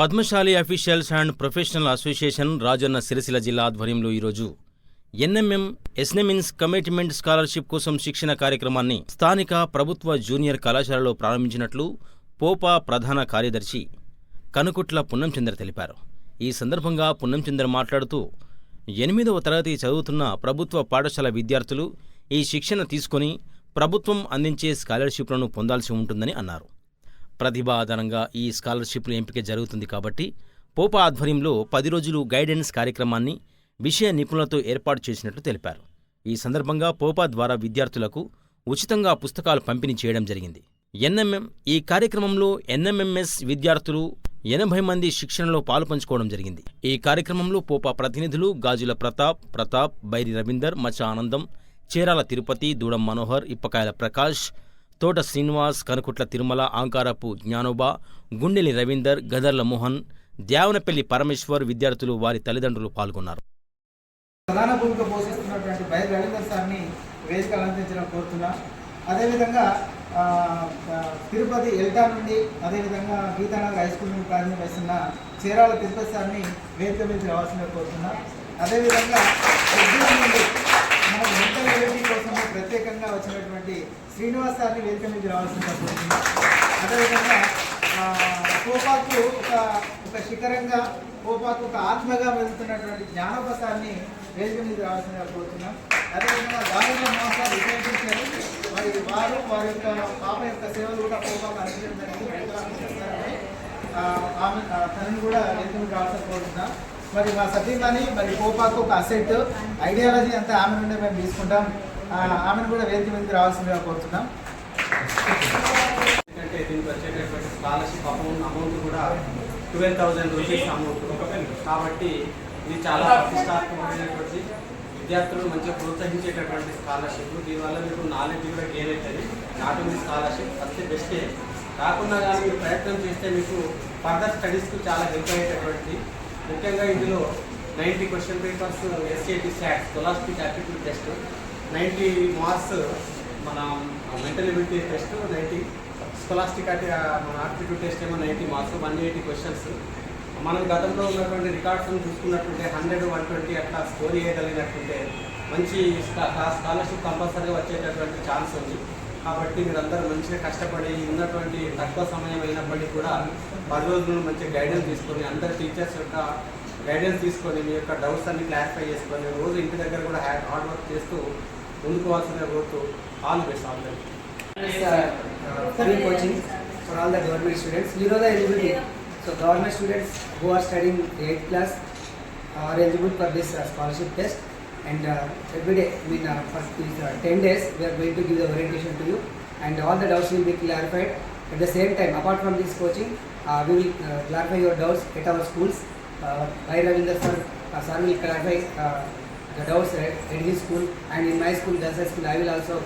Padmashali officials and professional association Rajanna Sircilla జిల్లా ఆధ్వర్యంలో ఈరోజు ఎన్ఎంఎం ఎస్నెమిన్స్ కమిట్మెంట్ స్కాలర్షిప్ కోసం శిక్షణ కార్యక్రమాన్ని స్థానిక ప్రభుత్వ జూనియర్ కళాశాలలో ప్రారంభించినట్లు పోపా ప్రధాన కార్యదర్శి కనుకుట్ల పున్నంచంద్ర తెలిపారు. ఈ సందర్భంగా పున్నంచంద్ర మాట్లాడుతూ ఎనిమిదవ తరగతి చదువుతున్న ప్రభుత్వ పాఠశాల విద్యార్థులు ఈ శిక్షణ తీసుకొని ప్రభుత్వం అందించే స్కాలర్షిప్లను పొందాల్సి ఉంటుందని అన్నారు. ప్రతిభ ఈ స్కాలర్షిప్లు ఎంపిక జరుగుతుంది కాబట్టి పోపా ఆధ్వర్యంలో పది రోజులు గైడెన్స్ కార్యక్రమాన్ని విషయ నిపుణులతో ఏర్పాటు చేసినట్లు తెలిపారు. ఈ సందర్భంగా పోపా ద్వారా విద్యార్థులకు ఉచితంగా పుస్తకాలు పంపిణీ చేయడం జరిగింది. ఎన్ఎంఎం ఈ కార్యక్రమంలో ఎన్ఎంఎంఎస్ విద్యార్థులు ఎనభై మంది శిక్షణలో పాలు పంచుకోవడం జరిగింది. ఈ కార్యక్రమంలో పోపా ప్రతినిధులు గాజుల ప్రతాప్ ప్రతాప్ బైరి రవీందర్ మచ ఆనందం చీరాల తిరుపతి దూడం మనోహర్ ఇప్పకాయల ప్రకాష్ తోట శ్రీనివాస్ కనుకుట్ల తిరుమల ఆంకారపు జ్ఞానోబా గుండెలి రవీందర్ గదర్ల మోహన్ ద్యావనపల్లి పరమేశ్వర్ విద్యార్థులు వారి తల్లిదండ్రులు పాల్గొన్నారు. ప్రధాన భూమిక పోషిస్తున్నటువంటి బై రవీందర్ సార్ని వేదిక అలంకరించడం కోరుతున్నా. అదేవిధంగా తిరుపతి ఎల్టా నుండి అదేవిధంగా గీతానగర్ హై స్కూల్ నుండి ప్రారంభమేస్తున్న చీరాల తిరుపతి సార్ని వేదిక మీద రావాల్సిందిగా కోరుతున్నా. అదేవిధంగా ఎగ్జిబిట్ కోసం ప్రత్యేకంగా వచ్చినటువంటి శ్రీనివాస్ సార్ని వేదిక మీద రావాల్సిందిగా అదేవిధంగా కోపాకు ఒక ఒక శిఖరంగా కోపాకు ఒక ఆత్మగా వెళ్తున్నటువంటి జ్ఞానోపసాన్ని వేదిక మీద రావాల్సిందిగా కోరుతున్నాం. అదేవిధంగా గాలిలో మోసాలు విజయించారు. మరి వారు వారి యొక్క పాప యొక్క సేవలు కూడా కోపాకు అందించడం జరిగింది ఆమె ఆ, తనని కూడా వేదిక మీద రావాల్సిన కోరుతున్నాం. మరి మా సతీమణి మరి కోపాకు ఒక అసెట్ ఐడియాలజీ అంతా ఆమె నుండే మేము తీసుకుంటాం. ఆమెను కూడా వేదిక మీదకి రావాల్సిందిగా కోరుతున్నాం. ఎందుకంటే దీనికి వచ్చేటటువంటి స్కాలర్షిప్ అమౌంట్ అమౌంట్ కూడా ట్వెల్వ్ థౌజండ్ రూపీస్ అమౌంట్ కాబట్టి ఇది చాలా ప్రతిష్టాత్మకమైనటువంటి విద్యార్థులను మంచిగా ప్రోత్సహించేటటువంటి స్కాలర్షిప్ దీనివల్ల మీకు నాలెడ్జ్ కూడా గెయిన్ అవుతుంది. నాట్ ఓన్లీ స్కాలర్షిప్ ఫస్ట్ బెస్టే కాకుండా కానీ మీరు ప్రయత్నం చేస్తే మీకు ఫర్దర్ స్టడీస్కు చాలా హెల్ప్ అయ్యేటటువంటిది. ముఖ్యంగా ఇందులో ninety question papers S A T SAT scholarship aptitude test ninety marks మన mental ability test ninety scholastic మన ఆప్టిట్యూడ్ టెస్ట్ ఏమో ninety marks one eighty questions మనం గతంలో ఉన్నటువంటి రికార్డ్స్ చూసుకున్నట్టుంటే హండ్రెడ్ వన్ ట్వంటీ అట్లా స్కోర్ చేయగలిగినట్టుంటే మంచి స్కాలర్షిప్ కంపల్సరీగా వచ్చేటటువంటి ఛాన్స్ ఉంది. కాబట్టి మీరందరూ మంచిగా కష్టపడి ఉన్నటువంటి తక్కువ సమయం అయినప్పటికీ కూడా పది రోజులు మంచి గైడెన్స్ తీసుకొని అందరు టీచర్స్ యొక్క గైడెన్స్ తీసుకొని మీ యొక్క డౌట్స్ అన్ని క్లారిఫై చేసుకొని రోజు ఇంటి దగ్గర కూడా హార్డ్ వర్క్ చేస్తూ ముందుకోవాల్సిన కోరుతూ all best all the It's uh, free coaching for all the government students. You know the eligibility. So government students who are studying 8th class are eligible for And uh, every day, I mean, uh, these uh, 10 days, we are going to give the orientation to you. And all the doubts will be clarified. At the same time, apart from this coaching, we will clarify your doubts at our schools. Uh, Bhai Ravinder sir, uh, sir will clarify the doubts at, at his school. And in my school, Girls School, I will also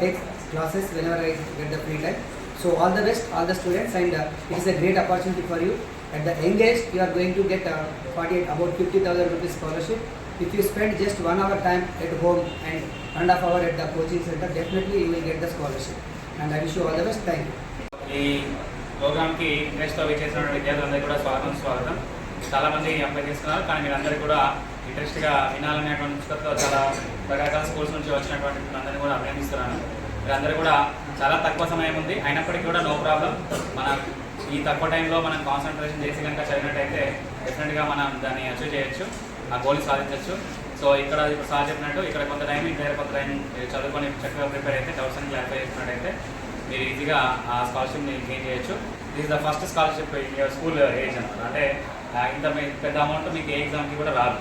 take classes whenever I get the free time. So all the best, all the students, and uh, it is a great opportunity for you. At the young age, you are going to get uh, 48, about 50,000 rupees scholarship. If you spend just one hour time at home and one and hour half hour at the coaching center, definitely you will get the scholarship. And I wish you all the best. Thank you. ఈ ప్రోగ్రామ్కి ఇంట్రెస్ట్తో విచ్చేసిన విద్యార్థులందరికీ కూడా స్వాగతం స్వాగతం చాలామంది apply చేస్తున్నారు కానీ మీరందరూ కూడా ఇంట్రెస్ట్గా వినాలనేటువంటి పుస్తకంతో చాలా రకరకాల స్కూల్స్ నుంచి వచ్చినటువంటి అందరినీ కూడా అభినందిస్తున్నాను మీరందరూ కూడా చాలా తక్కువ సమయం ఉంది అయినప్పటికీ కూడా నో ప్రాబ్లం మన ఈ తక్కువ టైంలో మనం కాన్సన్ట్రేషన్ చేసి కనుక చదివినట్టయితే డెఫినెట్గా మనం దాన్ని అచీవ్ చేయొచ్చు ఆ గోల్ సాధించవచ్చు సో ఇక్కడ ఇప్పుడు సార్ చెప్పినట్టు ఇక్కడ కొంత టైం దగ్గర కొంత టైం చదువుకొని చక్కగా ప్రిపేర్ అయితే డౌట్స్ అని క్లారిఫై చేసుకున్నట్టయితే మీరు ఈజీగా ఆ స్కాలర్షిప్ని గెయిన్ చేయొచ్చు. This the first scholarship in your school age అనమాట అంటే ఇంత పెద్ద అమౌంట్ మీకు ఏ ఎగ్జామ్కి కూడా రాదు.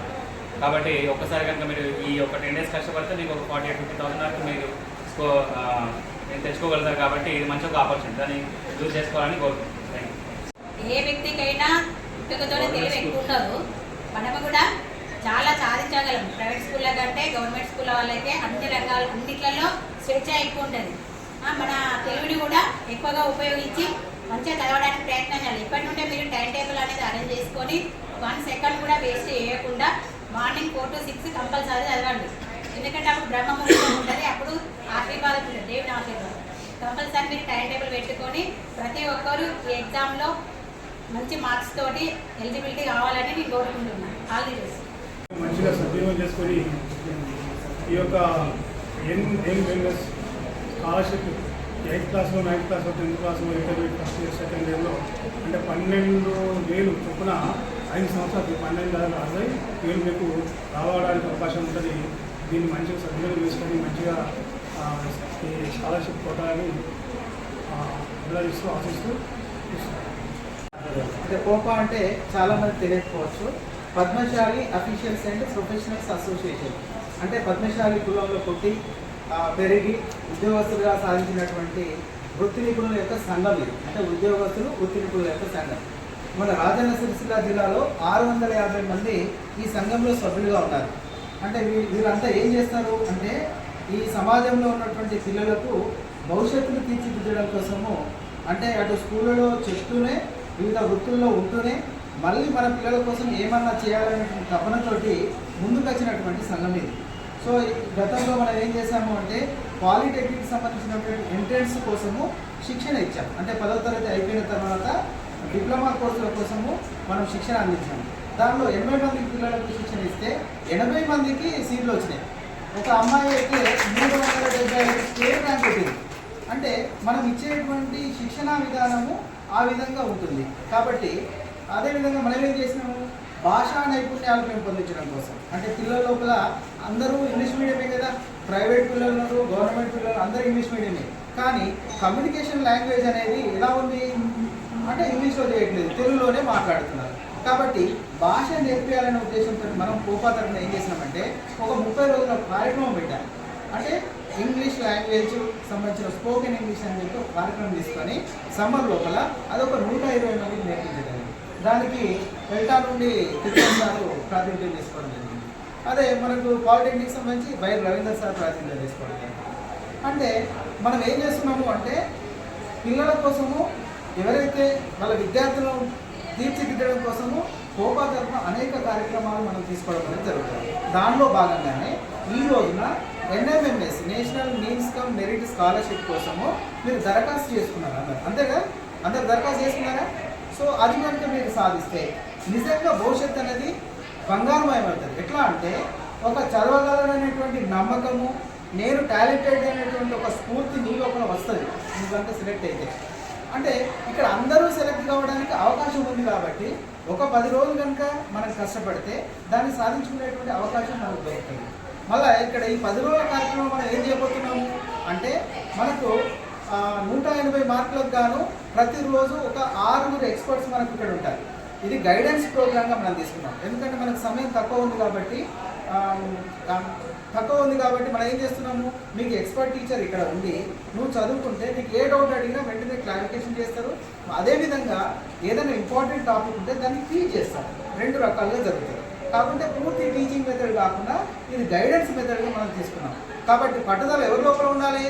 కాబట్టి ఒక్కసారి కనుక మీరు ఈ ఒక టెన్ డేస్ కష్టపడితే మీకు ఒక ఫార్టీ ఎయిట్ ఫిఫ్టీ థౌసండ్ వరకు మీరు స్కో మీరు తెచ్చుకోగలుగుతారు కాబట్టి ఇది మంచి ఒక ఆపర్చునిటీ దాన్ని యూజ్ చేసుకోవాలని కోరుకుంటున్నాను. ఏ వ్యక్తికైనా పుట్టుకతోనే తెలివి ఎక్కువ ఉండదు. మనము కూడా చాలా సాధించగలం ప్రైవేట్ స్కూళ్ళ కంటే గవర్నమెంట్ స్కూల్ వాళ్ళైతే అన్ని రంగాలు అన్నిట్లలో స్వేచ్ఛ ఎక్కువ ఉంటుంది. మన తెలుగుని కూడా ఎక్కువగా ఉపయోగించి మంచిగా చదవడానికి ప్రయత్నం చేయాలి. ఇప్పటి నుండే మీరు టైం టేబుల్ అనేది అరేంజ్ చేసుకొని వన్ సెకండ్ కూడా వేస్ట్ చేయకుండా morning four to six compulsory చదవండి. ఎందుకంటే అప్పుడు బ్రహ్మ ముహూర్తం ఉంటుంది అప్పుడు ఆశీర్వాదం ఉంటుంది దేవుని ఆశీర్వాదం. కంపల్సరీ మీరు టైం టేబుల్ పెట్టుకొని ప్రతి ఒక్కరు ఈ ఎగ్జామ్లో మంచి మార్క్స్ తోటి ఎలిజిబిలిటీ కావాలని నేను కోరుకుంటున్నాను. ఆల్ ది బెస్ట్ మంచిగా సద్వినియోగం చేసుకొని ఈ యొక్క ఎన్ ఎంఎంఎస్ స్కాలర్షిప్ ఎయిత్ క్లాస్లో నైన్త్ క్లాస్లో టెన్త్ క్లాస్లో ఇంటర్మీడియట్ ఫస్ట్ ఇయర్ సెకండ్ ఇయర్లో అంటే పన్నెండు వేలు చొప్పున ఐదు సంవత్సరాలు పన్నెండు వేల అరవై వేలు మీకు రావడానికి అవకాశం ఉంటుంది. దీన్ని మంచిగా సద్వినియోగం చేసుకొని మంచిగా ఈ స్కాలర్షిప్ కొట్టాలని అభిలాషిస్తూ ఆశిస్తూ అంటే కోపా అంటే చాలా మంది తెలియకపోవచ్చు. Padmashali officials and professionals association. అంటే పద్మశాలి కులంలో పుట్టి పెరిగి ఉద్యోగస్తులుగా సాధించినటువంటి వృత్తి నిపుణుల యొక్క సంఘం ఇది. అంటే ఉద్యోగస్తులు వృత్తి నిపుణుల యొక్క సంఘం. మన రాజన్న సిరిసిల్ల జిల్లాలో ఆరు వందల యాభై మంది ఈ సంఘంలో సభ్యులుగా ఉన్నారు. అంటే వీ- వీళ్ళంతా ఏం చేస్తారు అంటే ఈ సమాజంలో ఉన్నటువంటి పిల్లలకు భవిష్యత్తును తీర్చిదిద్దడం కోసము అంటే అటు స్కూళ్ళలో చెప్తూనే వివిధ వృత్తుల్లో ఉంటూనే మళ్ళీ మన పిల్లల కోసం ఏమన్నా చేయాలనేటువంటి తపనతోటి ముందుకు వచ్చినటువంటి సంఘం ఇది. సో గతంలో మనం ఏం చేసాము అంటే పాలిటెక్నిక్ సంబంధించినటువంటి ఎంట్రన్స్ కోసము శిక్షణ ఇచ్చాం. అంటే పదవ తరగతి అయిపోయిన తర్వాత డిప్లొమా కోర్సుల కోసము మనం శిక్షణ అందించాము దానిలో ఎనభై మంది పిల్లలకు శిక్షణ ఇస్తే ఎనభై మందికి సీట్లు వచ్చినాయి. ఒక అమ్మాయి అయితే మూడు వందల డెబ్బై ఐదు స్టేట్ ర్యాంక్ వచ్చింది అంటే మనం ఇచ్చేటువంటి శిక్షణ విధానము ఆ విధంగా ఉంటుంది. కాబట్టి అదేవిధంగా మనం ఏం చేసినాము? భాషా నైపుణ్యాలు పెంపొందించడం కోసం. అంటే పిల్లల లోపల అందరూ ఇంగ్లీష్ మీడియమే కదా? ప్రైవేట్ పిల్లలు ఉన్నారు గవర్నమెంట్ పిల్లలు అందరూ ఇంగ్లీష్ మీడియమే. కానీ కమ్యూనికేషన్ లాంగ్వేజ్ అనేది ఎలా ఉంది? అంటే ఇంగ్లీష్లో చేయట్లేదు తెలుగులోనే మాట్లాడుతున్నారు. కాబట్టి భాష నేర్పించాలనే ఉద్దేశంతో మనం కోపాతరణ ఏం చేసినామంటే ఒక ముప్పై రోజుల కార్యక్రమం పెట్టాలి అంటే ఇంగ్లీష్ లాంగ్వేజ్ సంబంధించిన స్పోకెన్ ఇంగ్లీష్ అని చెప్పి ఒక కార్యక్రమం తీసుకొని సమ్మర్ లోపల అదొక నూట ఇరవై మందికి నేర్పించడం. దానికి డెల్టా నుండి కిషన్ సార్ ప్రాతినిధ్యం తీసుకోవడం జరిగింది. అదే మనకు పాలిటెక్నిక్ సంబంధించి బైర్ రవీందర్ సార్ ప్రాతినిధ్యం తీసుకోవడం జరిగింది. అంటే మనం ఏం చేస్తున్నాము అంటే పిల్లల కోసము ఎవరైతే వాళ్ళ విద్యార్థులను తీర్చిదిద్దడం కోసము కోపా తరఫున అనేక కార్యక్రమాలు మనం తీసుకోవడం అనేది జరుగుతుంది. దానిలో భాగంగానే ఈ రోజున NMMS national means cum merit scholarship కోసము మీరు దరఖాస్తు చేసుకున్నారు అందరు. అంతేగా? అందరు దరఖాస్తు చేసుకున్నారా? సో అది కనుక మీరు సాధిస్తే నిజంగా భవిష్యత్తు అనేది బంగారమయమవుతుంది. ఎట్లా అంటే ఒక చదవగలననేటువంటి నమ్మకము నేను టాలెంటెడ్ అనేటువంటి ఒక స్ఫూర్తి నీ లోపల వస్తుంది. నువ్వు సెలెక్ట్ అయితే. అంటే ఇక్కడ అందరూ సెలెక్ట్ కావడానికి అవకాశం ఉంది కాబట్టి ఒక పది రోజులు కనుక మనం కష్టపడితే దాన్ని సాధించుకునేటువంటి అవకాశం మనకు దొరుకుతుంది. మళ్ళీ ఇక్కడ ఈ పది రోజుల కార్యక్రమం మనం ఏం చేయబోతున్నాము? అంటే మనకు నూట ఎనభై మార్కులకు గాను ప్రతిరోజు ఒక ఆరుగురు ఎక్స్పర్ట్స్ మనకు ఇక్కడ ఉంటారు. ఇది గైడెన్స్ ప్రోగ్రామ్గా మనం తీసుకున్నాం. ఎందుకంటే మనకు సమయం తక్కువ ఉంది కాబట్టి తక్కువ ఉంది కాబట్టి మనం ఏం చేస్తున్నాము? మీకు ఎక్స్పర్ట్ టీచర్ ఇక్కడ ఉండి నువ్వు చదువుకుంటే నీకు ఏ డౌట్ అడిగినా వెంటనే క్లారిఫికేషన్ చేస్తారు. అదేవిధంగా ఏదైనా ఇంపార్టెంట్ టాపిక్ ఉంటే దాన్ని టీచ్ చేస్తారు. రెండు రకాలుగా జరుగుతుంది కాకుంటే పూర్తి టీచింగ్ మెథడ్ కాకుండా ఇది గైడెన్స్ మెథడ్గా మనం తీసుకున్నాం. కాబట్టి పట్టుదల ఎవరి లోపల ఉండాలి?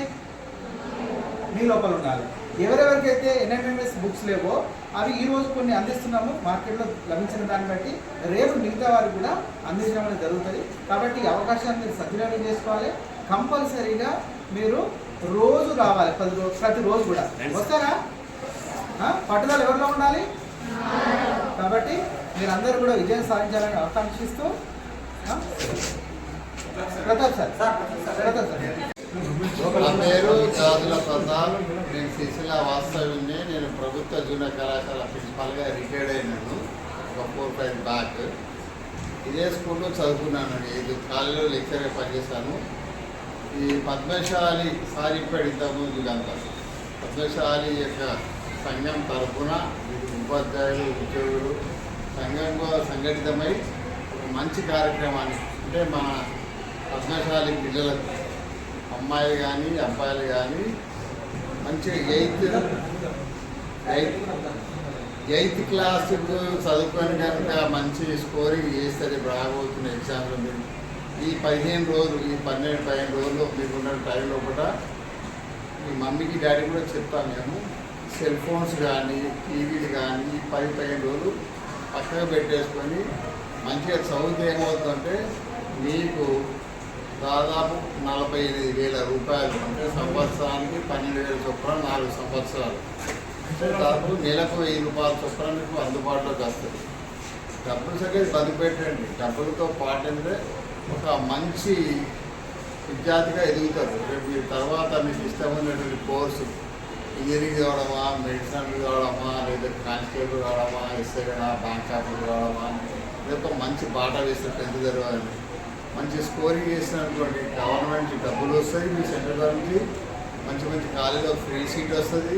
మీ లోపల ఉండాలి. ఎవరెవరికైతే ఎన్ఎంఎంఎస్ బుక్స్ లేవో అవి ఈ రోజు కొన్ని అందిస్తున్నాము. మార్కెట్లో లభించిన దాన్ని బట్టి రేపు మిగతా వారికి కూడా అందించడం అనేది జరుగుతుంది. కాబట్టి ఈ అవకాశాన్ని మీరు సద్వినియోగం చేసుకోవాలి. కంపల్సరీగా మీరు రోజు రావాలి. పది రోజు ప్రతి రోజు కూడా. వస్తారా? పట్టుదల ఎవరిలో ఉండాలి? కాబట్టి మీరందరూ కూడా విజయం సాధించాలని ఆకాంక్షిస్తూ? ప్రతాప్ సార్. ప్రతాప్ సార్. నా పేరు గాజుల ప్రసాద్ నేను సిరిసిల్ల వాస్తవ్యుని నేను ప్రభుత్వ జూనియర్ కళాశాల ప్రిన్సిపాల్గా రిటైర్డ్ అయినాను. ఒక ఫోర్ ఫైవ్ బ్యాక్. ఇదే స్కూల్లో చదువుకున్నాను ఐదు కాలేజీలో లెక్చర్గా పనిచేశాను. ఈ పద్మశాలి సారి ఇంతకుముందు ఇదంతా పద్మశాలి యొక్క సంఘం తరఫున ఉపాధ్యాయులు ఉద్యోగులు సంఘంగా సంఘటితమై ఒక మంచి కార్యక్రమాన్ని అంటే మన పద్మశాలి పిల్లలకు అమ్మాయిలు కానీ అబ్బాయిలు కానీ మంచిగా ఎయిత్ ఎయిత్ ఎయిత్ క్లాస్ చదువుకొని కనుక మంచి స్కోరింగ్ చేస్తే రేపు ఎగ్జామ్లో. మీరు ఈ పదిహేను రోజులు ఈ పన్నెండు పదిహేను రోజులు మీకున్న టైం లోపల మీ మమ్మీకి డాడీ కూడా చెప్తాం మేము సెల్ ఫోన్స్ కానీ టీవీలు కానీ ఈ పది పదిహేను రోజులు పక్కగా పెట్టేసుకొని మంచిగా చదివితే ఏమవుతుందంటే మీకు దాదాపు నలభై ఎనిమిది వేల రూపాయలు అంటే సంవత్సరానికి పన్నెండు వేల చొప్పున నాలుగు సంవత్సరాలు. దాదాపు నెలకు వెయ్యి రూపాయల చొప్పున మీకు అందుబాటులోకి వస్తుంది డబ్బులు సరే బతుకు డబ్బులతో పాటు అంటే ఒక మంచి విద్యార్థిగా ఎదుగుతారు. రేపు మీరు తర్వాత మీకు ఇష్టమైనటువంటి కోర్సు ఇంజనీరింగ్ కావడమా మెడిసిన్ కావడమా లేదా కానిస్టేబుల్ కావడమా ఎస్ఐ బ్యాంక్ ఆఫీసర్ కావడమా లేదా మంచి బాట వేస్తే టెన్త్ జరగాలని మంచి స్కోరింగ్ చేసినటువంటి గవర్నమెంట్ డబ్బులు వస్తాయి మీ సెంట్రల్ గవర్నమెంట్ మంచి మంచి కాలేజీలో ఫ్రీ సీట్ వస్తుంది.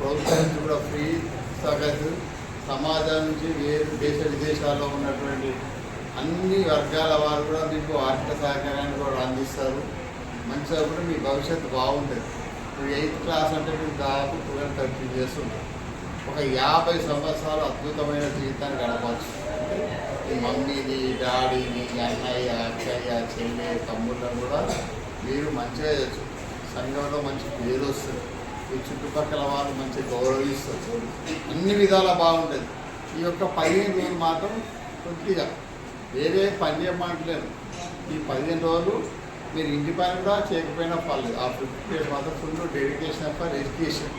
ప్రభుత్వం నుంచి కూడా ఫ్రీ సగదు సమాజం నుంచి వేరు దేశ విదేశాల్లో ఉన్నటువంటి అన్ని వర్గాల వారు కూడా మీకు ఆర్థిక సహకారాన్ని కూడా అందిస్తారు. మంచిగా కూడా మీ భవిష్యత్తు బాగుంటుంది. ఇప్పుడు ఎయిత్ క్లాస్ అంటే మీకు దాదాపు ట్వెల్వ్ థర్టీ చేస్తుంటారు ఒక యాభై సంవత్సరాలు అద్భుతమైన జీవితాన్ని గడపచ్చు. మమ్మీని డాడీని అన్నయ్య అక్కయ్య చెల్లె తమ్ముళ్ళని కూడా మీరు మంచిగా సంఘంలో మంచి పేరు వస్తుంది. ఈ చుట్టుపక్కల వాళ్ళు మంచి గౌరవిస్తారు. అన్ని విధాలా బాగుంటుంది. ఈ యొక్క పదిహేను రోజులు మాత్రం కొద్దిగా వేరే పని చేయమంటలేదు ఈ పదిహేను రోజులు మీరు ఇంటి పని కూడా చేయకపోయినా పర్లేదు. ఆ ఫిఫ్టీ డేస్ మాత్రం ఫుల్ డెడికేషన్ ఫర్ ఎడ్యుకేషన్.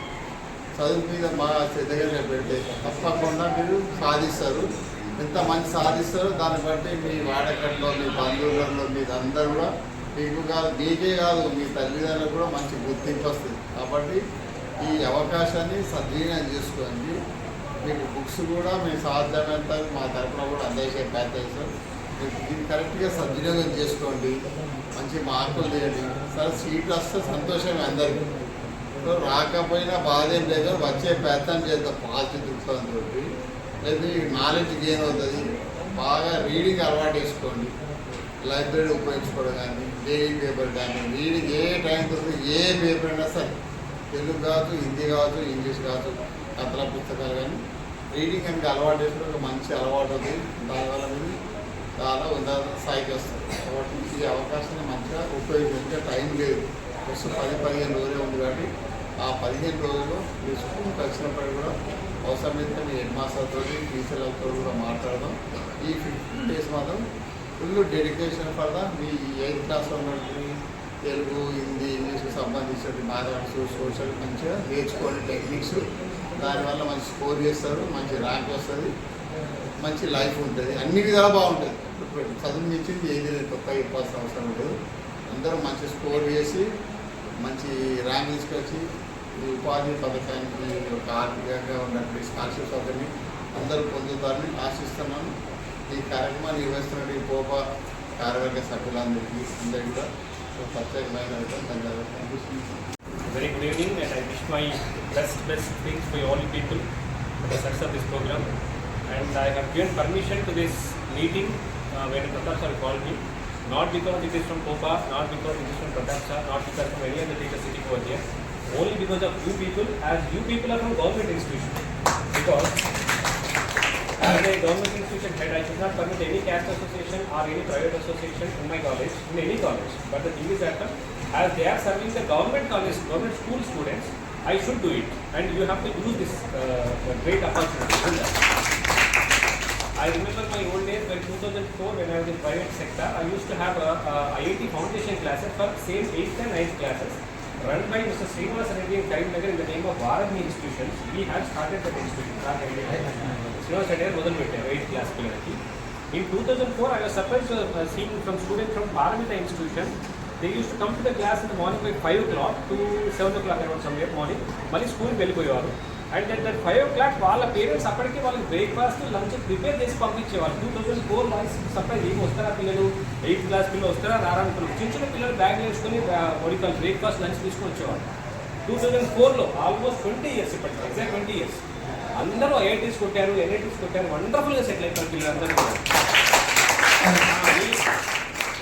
చదువు మీద బాగా శ్రద్ధగా పెడితే తప్పకుండా మీరు సాధిస్తారు. ఎంత మంచి సాధిస్తారో దాన్ని బట్టి మీ వాడకట్లో మీ బంధువులలో మీరు అందరూ కూడా మీకు కాదు మీకే కాదు మీ తల్లిదండ్రులకు కూడా మంచి గుర్తింపు వస్తుంది. కాబట్టి ఈ అవకాశాన్ని సద్వినియోగం చేసుకోండి. మీకు బుక్స్ కూడా మీ సాధ్యమైనంత మా తరఫున కూడా అందజేసే ప్రయత్నిస్తాం మీరు దీన్ని కరెక్ట్గా సద్వినియోగం చేసుకోండి. మంచి మార్కులు తీయండి. సరే సీట్లు వస్తే సంతోషమే అందరికీ. రాకపోయినా బాధ ఏం లేదు. వచ్చే ప్రయత్నం చేద్దాం. పాజిటివ్ దృక్పథంతో లేదు నాలెడ్జ్ గెయిన్ అవుతుంది. బాగా రీడింగ్ అలవాటు చేసుకోండి. లైబ్రరీ ఉపయోగించుకోవడం కానీ డైలీ పేపర్ కానీ రీడింగ్ ఏ టైం దొరికి ఏ పేపర్ అయినా సరే తెలుగు కావచ్చు హిందీ కావచ్చు ఇంగ్లీష్ కావచ్చు కథల పుస్తకాలు కానీ రీడింగ్ కనుక అలవాటు చేసుకుంటే ఒక మంచి అలవాటు అవుతుంది. దానివల్ల మీరు చాలా ఉదాహరణ స్థాయికి వస్తుంది. కాబట్టి ఈ అవకాశాన్ని మంచిగా ఉపయోగించే టైం లేదు. జస్ట్ పది పదిహేను రోజులే ఉంది కాబట్టి ఆ పదిహేను రోజుల్లో మీ స్కూల్కి వచ్చినప్పటికీ కూడా అవసరమైతే మీ హెడ్ మాస్టర్తో టీచర్లతో కూడా మాట్లాడదాం. ఈ ఫిఫ్టీన్ డేస్ మాత్రం ఫుల్ డెడికేషన్ ఫర్ ద మీ ఎయిత్ క్లాస్లో ఉన్నటువంటి తెలుగు హిందీ ఇంగ్లీష్కి సంబంధించిన మ్యాథమెటిక్స్ సోషల్ మంచిగా నేర్చుకోని టెక్నిక్స్. దానివల్ల మంచి స్కోర్ చేస్తారు మంచి ర్యాంక్ వస్తుంది మంచి లైఫ్ ఉంటుంది. అన్ని విధాలు బాగుంటుంది. చదువు మించింది ఏది లేదు కొత్త ఇవ్వాల్సిన అవసరం ఉంటుంది అందరూ మంచి స్కోర్ చేసి మంచి ర్యాంక్ తీసుకొచ్చి ఈ ఉపాధి పథకానికి ఒక ఆర్థికంగా ఉన్నటువంటి స్కాలర్షిప్స్ అవన్నీ అందరూ పొందుతారని ఆశిస్తున్నాను ఈ కార్యక్రమాన్ని నిర్వహిస్తున్న ఈ పోప కార్యవర్గ సభ్యులందరికీ అందరికీ కూడా ఒక ప్రత్యేకమైన ధన్యవాదాలు thank you Very good evening, and I wish my best, best things for all you people for the success of this program. And I have given permission to this meeting uh, when Pratap sir called me, not because it is from Popa, not because it is from Pratap sir, not because from any other teacher sitting over here, only because of you people, as you people are from government institution. Because as a government institution head, I should not permit any caste association or any private association in my college, in any college. But the thing is that uh, as they are serving the government college, government school students, I should do it. And you have to use this uh, great opportunity. I remember my old days when 2004 when I was in private sector, I used to have a, a IIT foundation classes for same 8th and 9th classes run by Mr. Srinivas Reddy and Karim Nagar in the name of Bharatmi Institutions. We have started that institution. Srinivas Reddy గారు మొదలు పెట్టారు eighth class పిల్లలకి in two thousand four I was surprise seeing from student from Paramita institution they use to come to the class in the morning by five o'clock to seven o'clock around some morning మళ్ళీ స్కూల్కి వెళ్ళిపోయేవారు and then that five o'clock వాళ్ళ parents అప్పటికి వాళ్ళకి breakfast lunch prepare చేసి పంపించేవాళ్ళు. Two thousand four voice surprise ఏమి వస్తారా పిల్లలు? Eighth class పిల్లలు వస్తారా? రారా చిన్న చిన్న పిల్లలు బ్యాగ్ వేసుకొని ఒడికల్ బ్రేక్ఫాస్ట్ లంచ్ తీసుకొని వచ్చేవాళ్ళు. టూ థౌసండ్ ఫోర్లో ఆల్మోస్ట్ ట్వంటీ ఇయర్స్ ఇప్పటికి ఎగ్జాక్ట్ ట్వంటీ ఇయర్స్ అందరూ ఐఐటీస్ కొట్టారు ఎన్ఐటీస్ కొట్టారు. వండర్ఫుల్గా సెటిల్ అయిపోయారు పిల్లలందరూ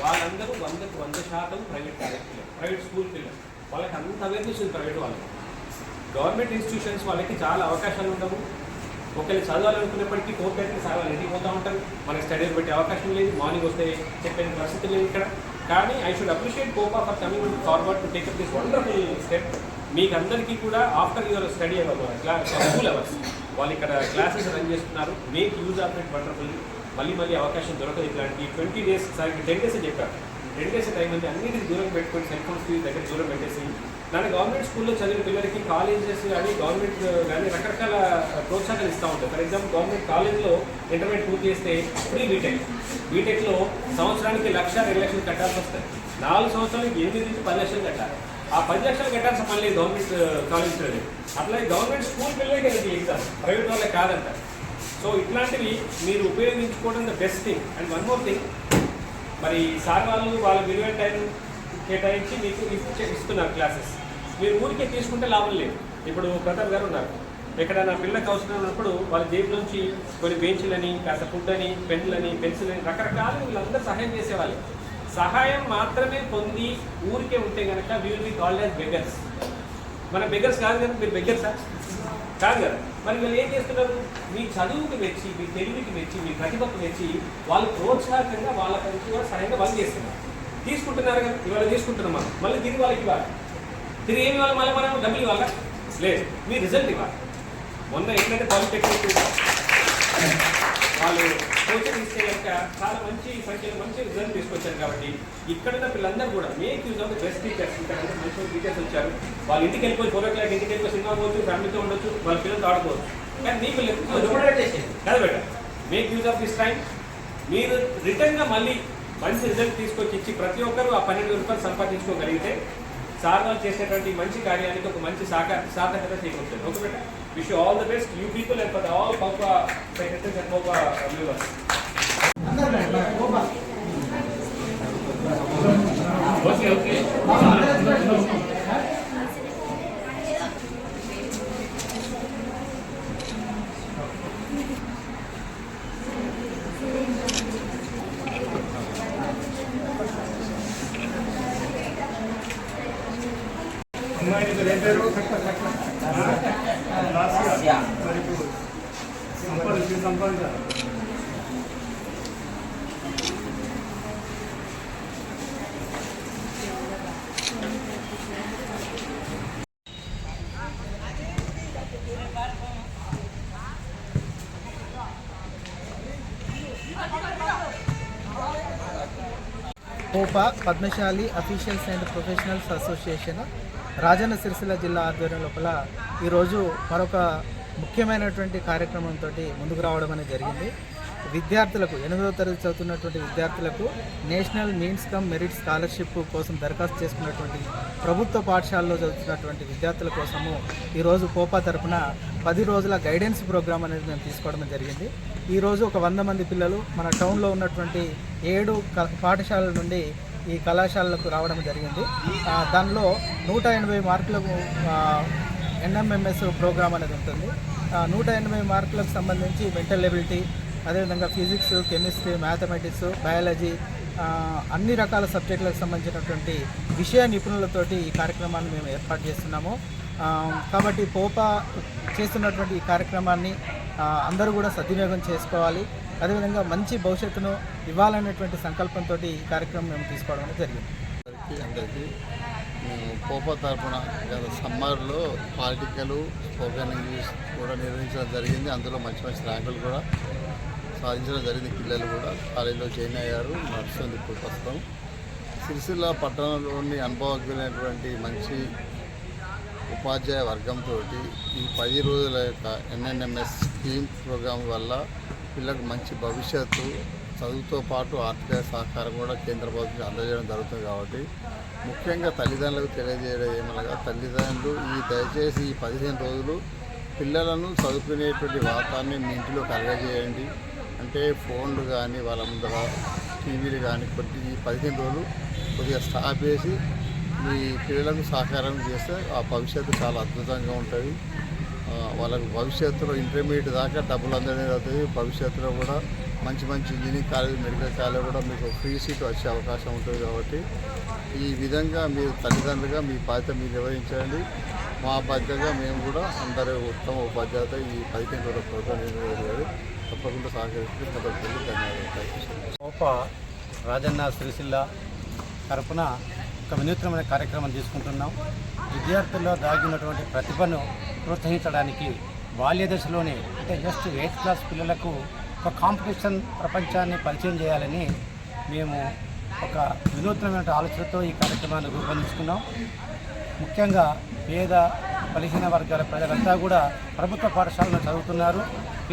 వాళ్ళందరూ వందకు వంద శాతం ప్రైవేట్ కాలేజ్ పిల్లలు ప్రైవేట్ స్కూల్ పిల్లలు. వాళ్ళకి అంత అవేర్నెస్ ఉంది ప్రైవేట్ వాళ్ళకి. గవర్నమెంట్ ఇన్స్టిట్యూషన్స్ వాళ్ళకి చాలా అవకాశాలు ఉండవు. ఒకళ్ళు చదవాలనుకున్నప్పటికీ ఫోర్ థర్టీకి సాగాలి వాళ్ళు ఇంటికి పోతూ ఉంటారు. మనకి స్టడీస్ పెట్టే అవకాశం లేదు. మార్నింగ్ వస్తే చెప్పే పరిస్థితి లేదు ఇక్కడ. కానీ I should appreciate COPA for coming forward to take this wonderful step మీకు అందరికీ కూడా after your study class school hours వాళ్ళు ఇక్కడ క్లాసెస్ రన్ చేస్తున్నారు. Make use of it wonderful మళ్ళీ మళ్ళీ అవకాశం దొరకదు ఇట్లాంటి twenty days sir ten days చెప్పారు. టెన్ డేస్ టైం అంటే అన్నిటికి దూరం పెట్టుకొని సెల్ ఫోన్స్ దగ్గర దూరం పెట్టేసి దాని గవర్నమెంట్ స్కూల్లో చదివిన పిల్లలకి కాలేజెస్ కానీ గవర్నమెంట్ కానీ రకరకాల ప్రోత్సాహాలు ఇస్తూ ఉంటాయి. ఫర్ ఎగ్జాంపుల్ గవర్నమెంట్ కాలేజ్లో ఇంటర్మీడియట్ పూర్తి చేస్తే ఫ్రీ బీటెక్ బీటెక్లో సంవత్సరానికి లక్ష రెండు లక్షలు కట్టాల్సి వస్తాయి. నాలుగు సంవత్సరాలకి ఎనిమిది నుంచి పది లక్షలు కట్టాలి. ఆ పది లక్షలు కట్టాల్సిన పని లేదు గవర్నమెంట్ కాలేజ్లో uh, అట్లా గవర్నమెంట్ స్కూల్ పిల్లలకి అది ఎగ్జామ్ ప్రైవేట్ వాళ్ళకి కాదంట. సో ఇట్లాంటివి మీరు ఉపయోగించుకోవడం the best thing and one more thing మరి సార్ వాళ్ళు వాళ్ళ విలువైన టైం కేటాయించి మీకు ఇస్తున్నారు క్లాసెస్ మీరు ఊరికే తీసుకుంటే లాభం లేదు. ఇప్పుడు ప్రతాప్ గారు ఉన్నారు. ఎక్కడైనా పిల్లలకు అవసరం ఉన్నప్పుడు వాళ్ళ జేబు నుంచి కొన్ని బెంచ్లని కాస్త ఫుడ్ అని పెన్నులని పెన్సిల్ అని రకరకాల వీళ్ళందరూ సహాయం చేసేవాళ్ళు. సహాయం మాత్రమే పొంది ఊరికే ఉంటే కనుక we will be called as beggars మన బెగర్స్ కాదు కదా మీరు బెగర్సా కాదు కదా. మరి వీళ్ళు ఏం చేస్తున్నారు? మీ చదువుకి మెచ్చి మీ తెలివికి మెచ్చి మీ ప్రతిభకు మెచ్చి వాళ్ళు ప్రోత్సాహకంగా వాళ్ళ నుంచి కూడా సరైన వాళ్ళు చేస్తున్నారు. తీసుకుంటున్నారు కదా ఇవాళ తీసుకుంటున్నాం మనం. మళ్ళీ తిరిగి వాళ్ళకి ఇవ్వాలి. తిరిగి ఏమి ఇవ్వాలి? మళ్ళీ మనం డబ్బులు ఇవ్వాలా? లేదు. మీ రిజల్ట్ ఇవ్వాలి. మొన్న ఎట్లయితే పాలిటెక్నిక్ వాళ్ళు కోచింగ్ ఇస్తే కనుక చాలా మంచి సంఖ్యలో మంచి రిజల్ట్ తీసుకొచ్చారు కాబట్టి ఇక్కడ ఉన్న పిల్లలందరూ కూడా make use of the best teachers ఇక్కడ మంచి టీచర్స్ వచ్చారు. వాళ్ళ ఇంటికి వెళ్ళిపోయి ఫోర్ ఓ క్లాక్ ఇంటికి వెళ్ళిపోయి సినిమా పోవచ్చు ఫ్యామిలీతో ఉండొచ్చు వాళ్ళ పిల్లలతో ఆడుకోవచ్చు. కానీ మీ పిల్లలు కదా బెట make use of this time మీరు రిటర్న్గా మళ్ళీ మంచి రిజల్ట్ తీసుకొచ్చి ఇచ్చి ప్రతి ఒక్కరూ ఆ పన్నెండు రూపాయలు సంపాదించుకోగలిగితే సార్ వాళ్ళు చేసేటువంటి మంచి కార్యానికి ఒక మంచి సాక సార్థకత చేకూరుతుంది. Okay బెట wish all the best you people and for all పౌప secretaries and పౌప వ్యూవర్స్ అందరూ రండి, మరి, గోపాల్. ఓకే ఓకే అమ్మాయి నీ పేరు ఏం పేరు లాస్యా. మరి ఇప్పుడు సంపాదించి సంపాదించాలి COPA Padmashali officials and professionals association Rajanna Sircilla జిల్లా ఆధ్వర్యం లోపల ఈరోజు మరొక ముఖ్యమైనటువంటి కార్యక్రమంతో ముందుకు రావడం అనేది జరిగింది. విద్యార్థులకు ఎనిమిదో తరగతి చదువుతున్నటువంటి విద్యార్థులకు national means cum merit scholarship కోసం దరఖాస్తు చేసుకున్నటువంటి ప్రభుత్వ పాఠశాలలో చదువుతున్నటువంటి విద్యార్థుల కోసము ఈరోజు కోపా తరపున పది రోజుల గైడెన్స్ ప్రోగ్రామ్ అనేది మేము తీసుకోవడం జరిగింది. ఈరోజు ఒక వంద మంది పిల్లలు మన టౌన్లో ఉన్నటువంటి ఏడు క- పాఠశాలల నుండి ఈ కళాశాలలకు రావడం జరిగింది. దానిలో నూట ఎనభై మార్కులకు ఎన్ఎంఎంఎస్ ప్రోగ్రామ్ అనేది ఉంటుంది. నూట ఎనభై మార్కులకు సంబంధించి మెంటల్ ఎబిలిటీ అదేవిధంగా ఫిజిక్స్ కెమిస్ట్రీ మ్యాథమెటిక్స్ బయాలజీ అన్ని రకాల సబ్జెక్టులకు సంబంధించినటువంటి విషయ నిపుణులతోటి ఈ కార్యక్రమాన్ని మేము ఏర్పాటు చేస్తున్నాము. కాబట్టి పోపా చేస్తున్నటువంటి ఈ కార్యక్రమాన్ని అందరూ కూడా సద్వినియోగం చేసుకోవాలి. అదేవిధంగా మంచి భవిష్యత్తును ఇవ్వాలనేటువంటి సంకల్పంతో ఈ కార్యక్రమం మేము తీసుకోవడం జరిగింది. అందరికీ అందరికీ తరఫున గత సమ్మర్లో పాలిటికల్ స్పోకెన్ ఇంగ్లీష్ కూడా నిర్వహించడం జరిగింది. అందులో మంచి మంచి ర్యాంకులు కూడా సాధించడం జరిగింది. పిల్లలు కూడా కాలేజీలో జాయిన్ అయ్యారు. నడుస్తుంది ఇప్పుడు ప్రస్తుతం. సిరిసిల్ల పట్టణంలోని అనుభవజ్ఞులైనటువంటి మంచి ఉపాధ్యాయ వర్గంతో ఈ పది రోజుల యొక్క ఎన్ఎన్ఎంఎస్ స్కీమ్ ప్రోగ్రాం వల్ల పిల్లలకు మంచి భవిష్యత్తు చదువుతో పాటు ఆర్థిక సహకారం కూడా కేంద్ర ప్రభుత్వం అందజేయడం జరుగుతుంది కాబట్టి ముఖ్యంగా తల్లిదండ్రులకు తెలియజేయడం ఏమనగా తల్లిదండ్రులు ఈ దయచేసి ఈ పదిహేను రోజులు పిల్లలను చదువుకునేటువంటి వాతాన్ని మీ ఇంటిలో కలగజేయండి. అంటే ఫోన్లు కానీ వాళ్ళ ముందర టీవీలు కానీ కొద్ది ఈ పదిహేను రోజులు కొద్దిగా స్టాప్ చేసి మీ పిల్లలకు సహకారం చేస్తే ఆ భవిష్యత్తు చాలా అద్భుతంగా ఉంటుంది. వాళ్ళకు భవిష్యత్తులో ఇంటర్మీడియట్ దాకా డబ్బులు అందనేది అవుతుంది భవిష్యత్తులో కూడా మంచి మంచి ఇంజనీరింగ్ కాలేజ్ మెడికల్ కాలేజ్ కూడా మీకు ఫ్రీ సీట్ వచ్చే అవకాశం ఉంటుంది కాబట్టి ఈ విధంగా మీరు తల్లిదండ్రులుగా మీ బాధ్యత మీరు నిర్వహించండి. మా బాధ్యతగా మేము కూడా అందరూ ఉత్తమ ఉపాధ్యాయులతో ఈ పదిహేను రోజుల ప్రోగ్రాం తప్పకుండా సహకరిస్తే ధన్యవాదాలు. కోప రాజన్న సిరిసిల్ల తరపున ఒక వినూత్నమైన కార్యక్రమం తీసుకుంటున్నాం. విద్యార్థుల్లో దాగినటువంటి ప్రతిభను ప్రోత్సహించడానికి బాల్య దశలోనే అంటే జస్ట్ ఎయిత్ క్లాస్ పిల్లలకు ఒక కాంపిటీషన్ ప్రపంచాన్ని పరిచయం చేయాలని మేము ఒక వినూత్నమైన ఆలోచనతో ఈ కార్యక్రమాన్ని రూపొందించుకున్నాం ముఖ్యంగా పేద బలహీన వర్గాల ప్రజలంతా కూడా ప్రభుత్వ పాఠశాలలో చదువుతున్నారు.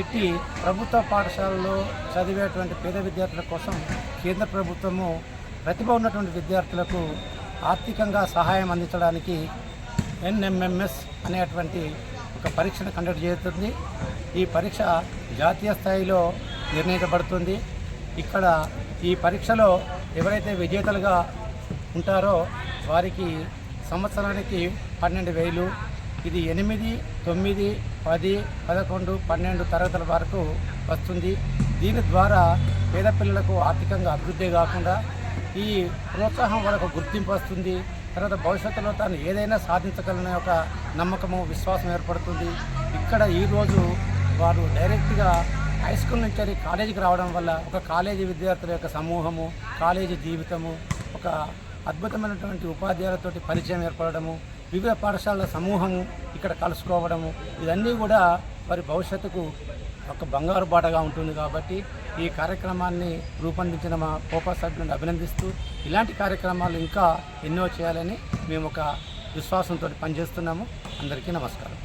ఇట్టి ప్రభుత్వ పాఠశాలలో చదివేటువంటి పేద విద్యార్థుల కోసం కేంద్ర ప్రభుత్వము ప్రతిభ ఉన్నటువంటి విద్యార్థులకు ఆర్థికంగా సహాయం అందించడానికి ఎన్ఎంఎంఎస్ అనేటువంటి ఒక పరీక్షను కండక్ట్ చేస్తుంది. ఈ పరీక్ష జాతీయ స్థాయిలో నిర్ణయించబడుతుంది. ఇక్కడ ఈ పరీక్షలో ఎవరైతే విజేతలుగా ఉంటారో వారికి సంవత్సరానికి పన్నెండు వేలు ఇది ఎనిమిది తొమ్మిది పది పదకొండు పన్నెండు తరగతుల వరకు వస్తుంది. దీని ద్వారా పేద పిల్లలకు ఆర్థికంగా అభివృద్ధి కాకుండా ఈ ప్రోత్సాహం వాళ్ళకు గుర్తింపు వస్తుంది. తర్వాత భవిష్యత్తులో తాను ఏదైనా సాధించగలనే ఒక నమ్మకము విశ్వాసం ఏర్పడుతుంది. ఇక్కడ ఈరోజు వారు డైరెక్ట్గా హై స్కూల్ నుంచి కాలేజీకి రావడం వల్ల ఒక కాలేజీ విద్యార్థుల యొక్క సమూహము కాలేజీ జీవితము ఒక అద్భుతమైనటువంటి ఉపాధ్యాయులతోటి పరిచయం ఏర్పడము వివిధ పాఠశాలల సమూహము ఇక్కడ కలుసుకోవడము ఇవన్నీ కూడా వారి భవిష్యత్తుకు ఒక బంగారు బాటగా ఉంటుంది కాబట్టి ఈ కార్యక్రమాన్ని రూపొందించిన మా కోపా సభ్యులను అభినందిస్తూ ఇలాంటి కార్యక్రమాలు ఇంకా ఎన్నో చేయాలని మేము ఒక విశ్వాసంతో పనిచేస్తున్నాము. అందరికీ నమస్కారం.